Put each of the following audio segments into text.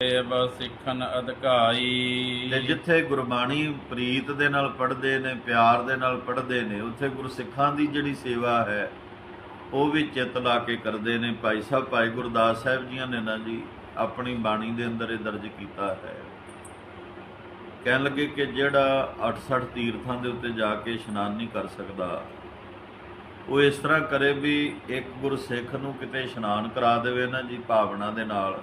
ਦੇਵ ਸਿੱਖਨ ਅਧਿਕਾਈ। ਤੇ ਜਿੱਥੇ ਗੁਰਬਾਣੀ ਪ੍ਰੀਤ ਦੇ ਨਾਲ ਪੜ੍ਹਦੇ ਨੇ, ਪਿਆਰ ਦੇ ਨਾਲ ਪੜ੍ਹਦੇ ਨੇ, ਉੱਥੇ ਗੁਰਸਿੱਖਾਂ ਦੀ ਜਿਹੜੀ ਸੇਵਾ ਹੈ, ਉਹ ਵੀ ਚਿੱਤ ਲਾ ਕੇ ਕਰਦੇ ਨੇ। ਭਾਈ ਸਾਹਿਬ, ਭਾਈ ਗੁਰਦਾਸ ਸਾਹਿਬ ਜੀਆਂ ਨੇ ਨਾ ਜੀ, ਆਪਣੀ ਬਾਣੀ ਦੇ ਅੰਦਰ ਇਹ ਦਰਜ ਕੀਤਾ ਹੈ। ਕਹਿਣ ਲੱਗੇ ਕਿ ਜਿਹੜਾ 68 ਤੀਰਥਾਂ ਦੇ ਉੱਤੇ ਜਾ ਕੇ ਇਸ਼ਨਾਨ ਨਹੀਂ ਕਰ ਸਕਦਾ, ਉਹ ਇਸ ਤਰ੍ਹਾਂ ਕਰੇ ਵੀ ਇੱਕ ਗੁਰਸਿੱਖ ਨੂੰ ਕਿਤੇ ਇਸ਼ਨਾਨ ਕਰਾ ਦੇਵੇ ਨਾ ਜੀ, ਭਾਵਨਾ ਦੇ ਨਾਲ।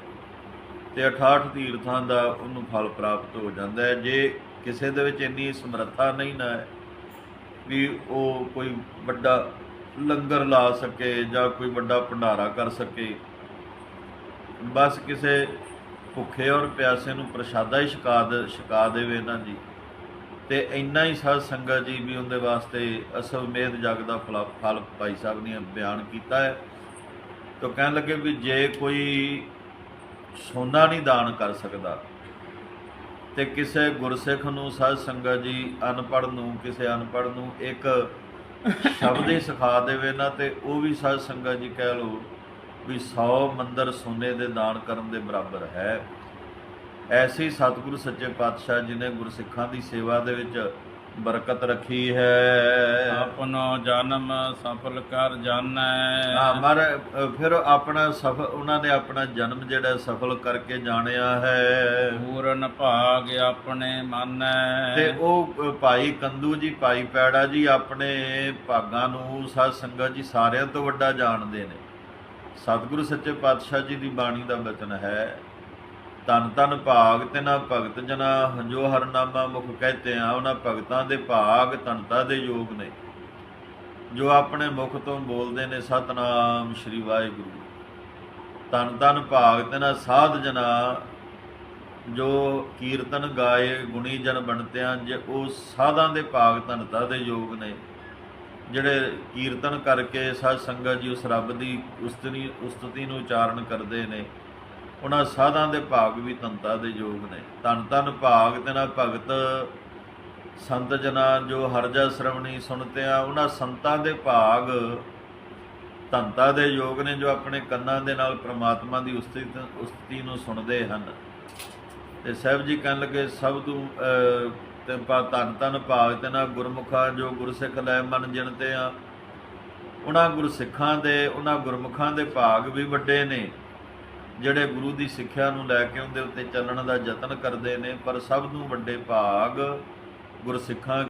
ਤੇ 68 ਤੀਰਥਾਂ ਦਾ ਉਹਨੂੰ ਫਲ ਪ੍ਰਾਪਤ ਹੋ ਜਾਂਦਾ ਹੈ। ਜੇ ਕਿਸੇ ਦੇ ਵਿੱਚ ਇੰਨੀ ਸਮਰੱਥਾ ਨਹੀਂ ਨਾ ਹੈ ਵੀ ਉਹ ਕੋਈ ਵੱਡਾ ਲੰਗਰ ਲਾ ਸਕੇ ਜਾਂ ਕੋਈ ਵੱਡਾ ਭੰਡਾਰਾ ਕਰ ਸਕੇ, ਬਸ ਕਿਸੇ ਭੁੱਖੇ ਔਰ ਪਿਆਸੇ ਨੂੰ ਪ੍ਰਸ਼ਾਦਾ ਹੀ ਛਕਾ ਦੇ, ਛਕਾ ਦੇਵੇ ਨਾ ਜੀ ਤੇ ਇੰਨਾ ਹੀ ਸਾਧ ਸੰਗਤ ਜੀ ਵੀ ਉਹਦੇ ਵਾਸਤੇ ਅਸਲ ਮੇਦ ਜਗ ਦਾ ਫਲ ਫਲ ਭਾਈ ਸਾਹਿਬ ਨੇ ਬਿਆਨ ਕੀਤਾ ਹੈ। ਤਾਂ ਕਹਿਣ ਲੱਗੇ ਵੀ ਜੇ ਕੋਈ ਸੋਨਾ ਨਹੀਂ ਦਾਨ ਕਰ ਸਕਦਾ। ਤੇ ਕਿਸੇ ਗੁਰਸਿੱਖ ਨੂੰ ਸਾਧ ਸੰਗਤ ਜੀ, ਅਨਪੜ੍ਹ ਨੂੰ, ਕਿਸੇ ਅਨਪੜ੍ਹ ਨੂੰ ਇੱਕ ਸ਼ਬਦ ਹੀ ਸਿਖਾ ਦੇਵੇ ਨਾ, ਤੇ ਉਹ ਵੀ ਸਾਧ ਸੰਗਤ ਜੀ ਕਹਿ ਲੋ ਵੀ 100 ਮੰਦਰ ਸੋਨੇ ਦੇ ਦਾਨ ਕਰਨ ਦੇ ਬਰਾਬਰ ਹੈ। ਐਸੀ ਸਤਿਗੁਰੂ ਸੱਚੇ ਪਾਤਸ਼ਾਹ ਜੀ ਨੇ ਗੁਰਸਿੱਖਾਂ ਦੀ ਸੇਵਾ ਦੇ ਵਿੱਚ ਬਰਕਤ ਰੱਖੀ ਹੈ। ਆਪਨੋ ਜਨਮ ਸਫਲ ਕਰ ਜਾਣੈ। ਹਾਂ ਮਰ ਫਿਰ ਆਪਣਾ ਸਫਲ ਉਹਨਾਂ ਨੇ ਆਪਣਾ ਜਨਮ ਜਿਹੜਾ ਸਫਲ ਕਰਕੇ ਜਾਣਿਆ ਹੈ। ਪੂਰਨ ਭਾਗ ਆਪਣੇ ਮਾਨੈ। ਤੇ ਉਹ ਭਾਈ ਕੰਦੂ ਜੀ ਭਾਈ ਪੈੜਾ ਜੀ ਆਪਣੇ ਭਾਗਾਂ ਨੂੰ ਸਾਧ ਸੰਗਤ ਜੀ ਸਾਰਿਆਂ ਤੋਂ ਵੱਡਾ ਜਾਣਦੇ ਨੇ। ਸਤਿਗੁਰੂ ਸੱਚੇ ਪਾਤਸ਼ਾਹ ਜੀ ਦੀ ਬਾਣੀ ਦਾ ਬਚਨ ਹੈ। ਤਨ ਤਨ ਭਾਗ, ਤਿਨਾ ਭਗਤ ਜਨਾ ਜੋ ਹਰਨਾਮਾ ਮੁਖ ਕਹਤੇ ਆ, ਉਹਨਾਂ ਭਗਤਾਂ ਦੇ ਭਾਗ ਤਨਤਾ ਦੇ ਯੋਗ ਨੇ। ਜੋ ਆਪਣੇ ਮੁਖ ਤੋਂ ਬੋਲਦੇ ਨੇ, ਸਤਨਾਮ ਸ੍ਰੀ ਵਾਹਿਗੁਰੂ। ਤਨ ਤਨ ਭਾਗ, ਤਿਨਾ ਸਾਧ ਜਨਾ, ਜੋ ਕੀਰਤਨ ਗਾਏ, ਗੁਣੀ ਜਨ ਬਣਤਿਆਂ ਜੇ ਉਹ ਸਾਧਾਂ ਦੇ ਭਾਗ ਧਨਤਾ ਦੇ ਯੋਗ ਨੇ। ਜਿਹੜੇ ਕੀਰਤਨ ਕਰਕੇ ਸਾਧ ਸੰਗਤ ਜੀ ਉਸ ਰੱਬ ਦੀ ਉਸਤਨੀ, ਉਸਤਤੀ ਨੂੰ ਉਚਾਰਨ ਕਰਦੇ ਨੇ ਉਹਨਾਂ ਸਾਧਾਂ ਦੇ ਭਾਗ ਵੀ ਧਨਤਾ ਦੇ ਯੋਗ ਨੇ। ਧੰਨ ਧੰਨ ਭਾਗ ਤੇ ਨਾ ਭਗਤ ਸੰਤ ਜਨਾ ਜੋ ਹਰਜਾ ਸ਼ਰਵਣੀ ਆ, ਉਹਨਾਂ ਸੰਤਾਂ ਦੇ ਭਾਗ ਧਨਤਾ ਦੇ ਯੋਗ ਨੇ ਜੋ ਆਪਣੇ ਕੰਨਾਂ ਦੇ ਨਾਲ ਪ੍ਰਮਾਤਮਾ ਦੀ ਉਸਤਤੀ ਉਸਤਤੀ ਨੂੰ ਸੁਣਦੇ ਹਨ। ਤੇ ਸਾਹਿਬ ਜੀ ਕਹਿਣ ਲੱਗੇ, ਸਭ ਤੋਂ ਤੇ ਪਾ ਧੰਨ ਧੰਨ ਭਾਗ ਤੇ ਨਾ ਗੁਰਮੁਖਾਂ ਜੋ ਗੁਰਸਿੱਖ ਲੈ ਮਨ ਜਿਣਤੇ ਆ, ਉਹਨਾਂ ਗੁਰਸਿੱਖਾਂ ਦੇ, ਉਹਨਾਂ ਗੁਰਮੁਖਾਂ ਦੇ ਭਾਗ ਵੀ ਵੱਡੇ ਨੇ। ਜਿਹੜੇ ਗੁਰੂ ਦੀ ਸਿੱਖਿਆ ਨੂੰ ਲੈ ਕੇ ਉਹਦੇ ਉੱਤੇ ਚੱਲਣ ਦਾ ਯਤਨ ਕਰਦੇ ਨੇ, ਪਰ ਸਭ ਨੂੰ ਵੱਡੇ ਭਾਗ ਗੁਰਸਿੱਖਾਂ